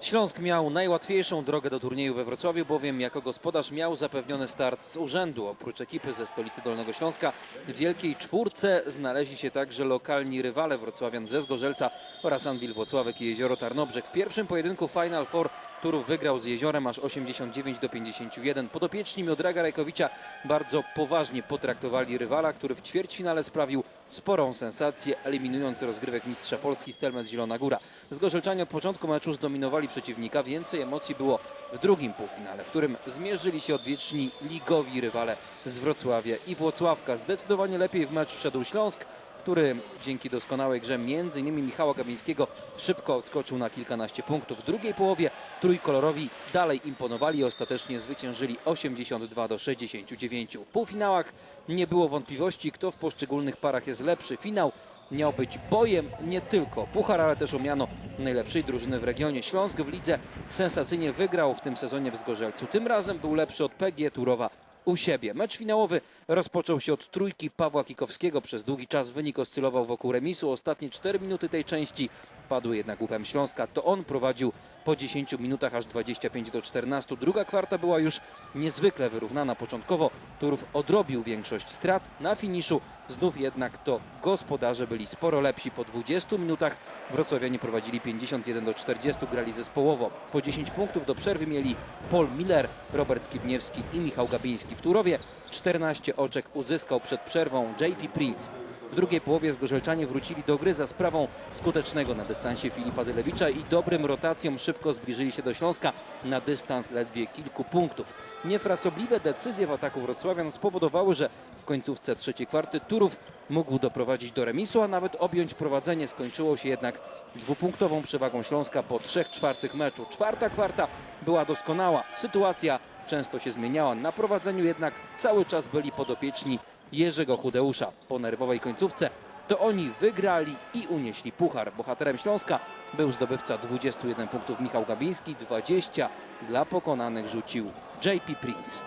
Śląsk miał najłatwiejszą drogę do turnieju we Wrocławiu, bowiem jako gospodarz miał zapewniony start z urzędu. Oprócz ekipy ze stolicy Dolnego Śląska w Wielkiej Czwórce znaleźli się także lokalni rywale wrocławian ze Zgorzelca oraz Anwil Włocławek i Jezioro Tarnobrzeg. W pierwszym pojedynku Final Four Turów wygrał z Jeziorem aż 89 do 51. Podopieczni Miodraga Rajkowicza bardzo poważnie potraktowali rywala, który w ćwierćfinale sprawił sporą sensację, eliminując rozgrywek mistrza Polski Stelmet Zielona Góra. Zgorzelczanie od początku meczu zdominowali przeciwnika. Więcej emocji było w drugim półfinale, w którym zmierzyli się odwieczni ligowi rywale z Wrocławia i Włocławka. Zdecydowanie lepiej w mecz wszedł Śląsk który dzięki doskonałej grze m.in. Michała Gabińskiego szybko odskoczył na kilkanaście punktów. W drugiej połowie trójkolorowi dalej imponowali i ostatecznie zwyciężyli 82 do 69. W półfinałach nie było wątpliwości, kto w poszczególnych parach jest lepszy. Finał miał być bojem nie tylko puchar, ale też o miano najlepszej drużyny w regionie. Śląsk w lidze sensacyjnie wygrał w tym sezonie w Zgorzelcu. Tym razem był lepszy od PG Turowa u siebie. Mecz finałowy rozpoczął się od trójki Pawła Kikowskiego. Przez długi czas wynik oscylował wokół remisu. Ostatnie 4 minuty tej części padły jednak łupem Śląska. To on prowadził po 10 minutach aż 25 do 14. Druga kwarta była już niezwykle wyrównana. Początkowo Turów odrobił większość strat. Na finiszu znów jednak to gospodarze byli sporo lepsi. Po 20 minutach wrocławianie prowadzili 51 do 40, grali zespołowo. Po 10 punktów do przerwy mieli Paul Miller, Robert Skibniewski i Michał Gabiński. W Turowie 14 oczek uzyskał przed przerwą JP Prince. W drugiej połowie Zgorzelczanie wrócili do gry za sprawą skutecznego na dystansie Filipa Dylewicza i dobrym rotacją szybko zbliżyli się do Śląska na dystans ledwie kilku punktów. Niefrasobliwe decyzje w ataku Wrocławian spowodowały, że w końcówce trzeciej kwarty Turów mógł doprowadzić do remisu, a nawet objąć prowadzenie. Skończyło się jednak dwupunktową przewagą Śląska po trzech czwartych meczu. Czwarta kwarta była doskonała. Sytuacja często się zmieniała. Na prowadzeniu jednak cały czas byli podopieczni Jerzego Chudeusza. Po nerwowej końcówce to oni wygrali i unieśli puchar. Bohaterem Śląska był zdobywca 21 punktów Michał Gabiński, 20 dla pokonanych rzucił JP Prince.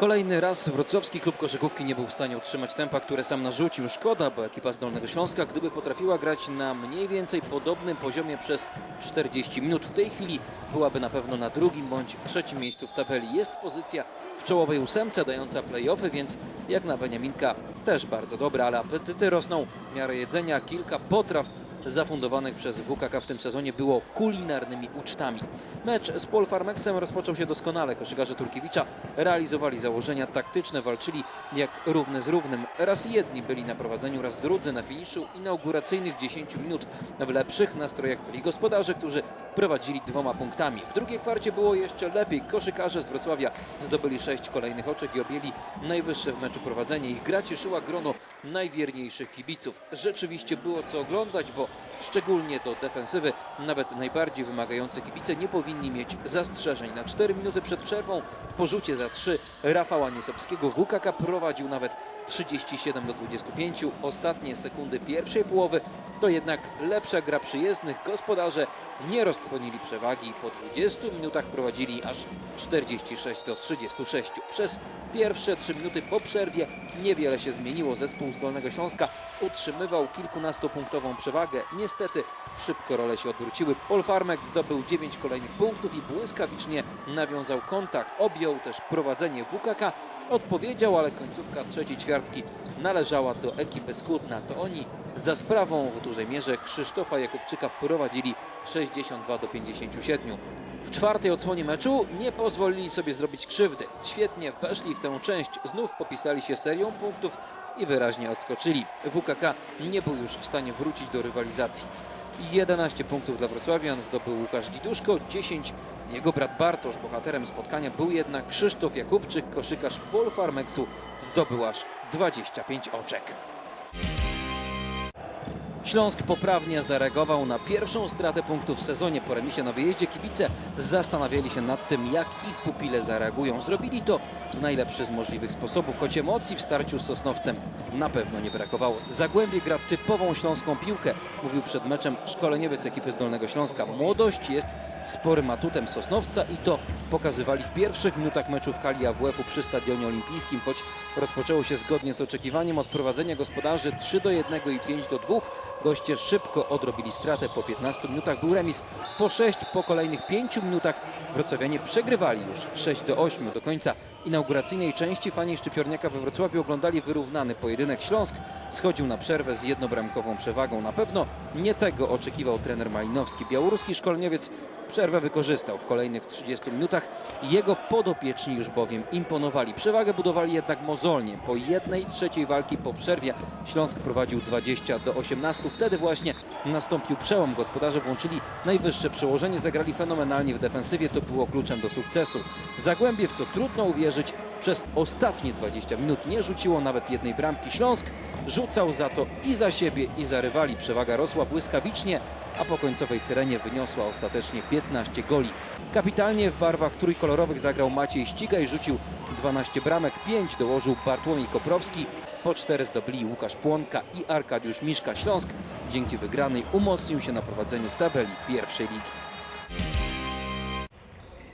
Kolejny raz wrocławski klub koszykówki nie był w stanie utrzymać tempa, które sam narzucił. Szkoda, bo ekipa z Dolnego Śląska, gdyby potrafiła grać na mniej więcej podobnym poziomie przez 40 minut, w tej chwili byłaby na pewno na drugim bądź trzecim miejscu w tabeli. Jest pozycja w czołowej ósemce dająca play-offy, więc jak na Beniaminka też bardzo dobra, ale apetyty rosną w miarę jedzenia. Kilka potraw zafundowanych przez WKK w tym sezonie było kulinarnymi ucztami. Mecz z Polfarmexem rozpoczął się doskonale. Koszykarze Turkiewicza realizowali założenia taktyczne, walczyli jak równy z równym. Raz jedni byli na prowadzeniu, raz drudzy na finiszu inauguracyjnych 10 minut. W lepszych nastrojach byli gospodarze, którzy prowadzili dwoma punktami. W drugiej kwarcie było jeszcze lepiej. Koszykarze z Wrocławia zdobyli sześć kolejnych oczek i objęli najwyższe w meczu prowadzenie. Ich gra cieszyła grono najwierniejszych kibiców. Rzeczywiście było co oglądać, bo szczególnie do defensywy nawet najbardziej wymagający kibice nie powinni mieć zastrzeżeń. Na 4 minuty przed przerwą po rzucie za 3 Rafała Niesopskiego WKK prowadził nawet 37 do 25. Ostatnie sekundy pierwszej połowy to jednak lepsza gra przyjezdnych. Gospodarze nie roztrwonili przewagi. Po 20 minutach prowadzili aż 46 do 36. Przez pierwsze 3 minuty po przerwie niewiele się zmieniło. Zespół z Dolnego Śląska utrzymywał kilkunastopunktową przewagę. Niestety szybko role się odwróciły. Paul Farmek zdobył 9 kolejnych punktów i błyskawicznie nawiązał kontakt. Objął też prowadzenie WKK. Odpowiedział, ale końcówka trzeciej ćwiartki należała do ekipy Skutna. To oni za sprawą w dużej mierze Krzysztofa Jakubczyka prowadzili 62 do 57. W czwartej odsłonie meczu nie pozwolili sobie zrobić krzywdy. Świetnie weszli w tę część, znów popisali się serią punktów i wyraźnie odskoczyli. WKK nie był już w stanie wrócić do rywalizacji. 11 punktów dla Wrocławian zdobył Łukasz Diduszko, 10 jego brat Bartosz. Bohaterem spotkania był jednak Krzysztof Jakubczyk, koszykarz Polfarmexu zdobył aż 25 oczek. Śląsk poprawnie zareagował na pierwszą stratę punktów w sezonie. Po remisie na wyjeździe kibice zastanawiali się nad tym, jak ich pupile zareagują. Zrobili to w najlepszy z możliwych sposobów, choć emocji w starciu z Sosnowcem na pewno nie brakowało. Zagłębie gra typową śląską piłkę, mówił przed meczem szkoleniowiec ekipy z Dolnego Śląska. Młodość jest sporym atutem Sosnowca i to pokazywali w pierwszych minutach meczu w hali AWF-u przy Stadionie Olimpijskim, choć rozpoczęło się zgodnie z oczekiwaniem od prowadzenia gospodarzy 3 do 1 i 5 do 2. Goście szybko odrobili stratę po 15 minutach. Był remis po 6, po kolejnych 5 minutach wrocławianie przegrywali już 6 do 8. Do końca inauguracyjnej części fani Szczypiorniaka we Wrocławiu oglądali wyrównany pojedynek. Śląsk schodził na przerwę z jednobramkową przewagą. Na pewno nie tego oczekiwał trener Malinowski. Białoruski szkoleniowiec przerwę wykorzystał w kolejnych 30 minutach. Jego podopieczni już bowiem imponowali. Przewagę budowali jednak mozolnie. Po jednej trzeciej walki po przerwie Śląsk prowadził 20 do 18. Wtedy właśnie nastąpił przełom. Gospodarze włączyli najwyższe przełożenie, zagrali fenomenalnie w defensywie. To było kluczem do sukcesu. Zagłębie, w co trudno uwierzyć, przez ostatnie 20 minut nie rzuciło nawet jednej bramki. Śląsk rzucał za to i za siebie, i za rywali. Przewaga rosła błyskawicznie, a po końcowej syrenie wyniosła ostatecznie 15 goli. Kapitalnie w barwach trójkolorowych zagrał Maciej Ściga i rzucił 12 bramek, 5 dołożył Bartłomiej Koprowski, po 4 zdobyli Łukasz Płonka i Arkadiusz Miszka. Śląsk dzięki wygranej umocnił się na prowadzeniu w tabeli pierwszej ligi.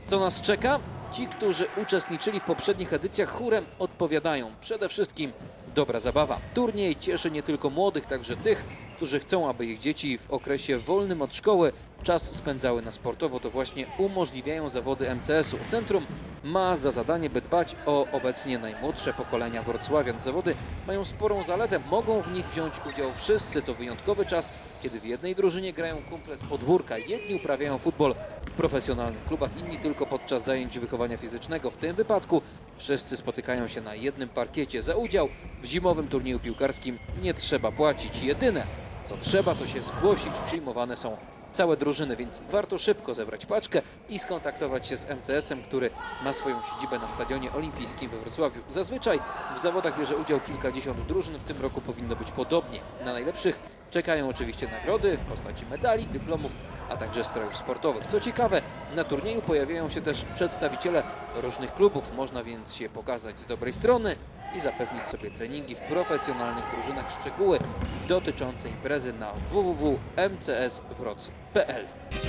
Co nas czeka? Ci, którzy uczestniczyli w poprzednich edycjach chórem odpowiadają. Przede wszystkim dobra zabawa. Turniej cieszy nie tylko młodych, także tych, którzy chcą, aby ich dzieci w okresie wolnym od szkoły czas spędzały na sportowo. To właśnie umożliwiają zawody MCS-u. Centrum ma za zadanie, by dbać o obecnie najmłodsze pokolenia wrocławian. Zawody mają sporą zaletę. Mogą w nich wziąć udział wszyscy. To wyjątkowy czas, kiedy w jednej drużynie grają kumple z podwórka. Jedni uprawiają futbol w profesjonalnych klubach, inni tylko podczas zajęć wychowania fizycznego. W tym wypadku wszyscy spotykają się na jednym parkiecie. Za udział w zimowym turnieju piłkarskim nie trzeba płacić. Jedyne, co trzeba, to się zgłosić. Przyjmowane są całe drużyny, więc warto szybko zebrać paczkę i skontaktować się z MCS-em, który ma swoją siedzibę na Stadionie Olimpijskim we Wrocławiu. Zazwyczaj w zawodach bierze udział kilkadziesiąt drużyn, w tym roku powinno być podobnie. Na najlepszych czekają oczywiście nagrody w postaci medali, dyplomów, a także strojów sportowych. Co ciekawe, na turnieju pojawiają się też przedstawiciele różnych klubów. Można więc się pokazać z dobrej strony i zapewnić sobie treningi w profesjonalnych drużynach. Szczegóły dotyczące imprezy na www.sportpodcast.pl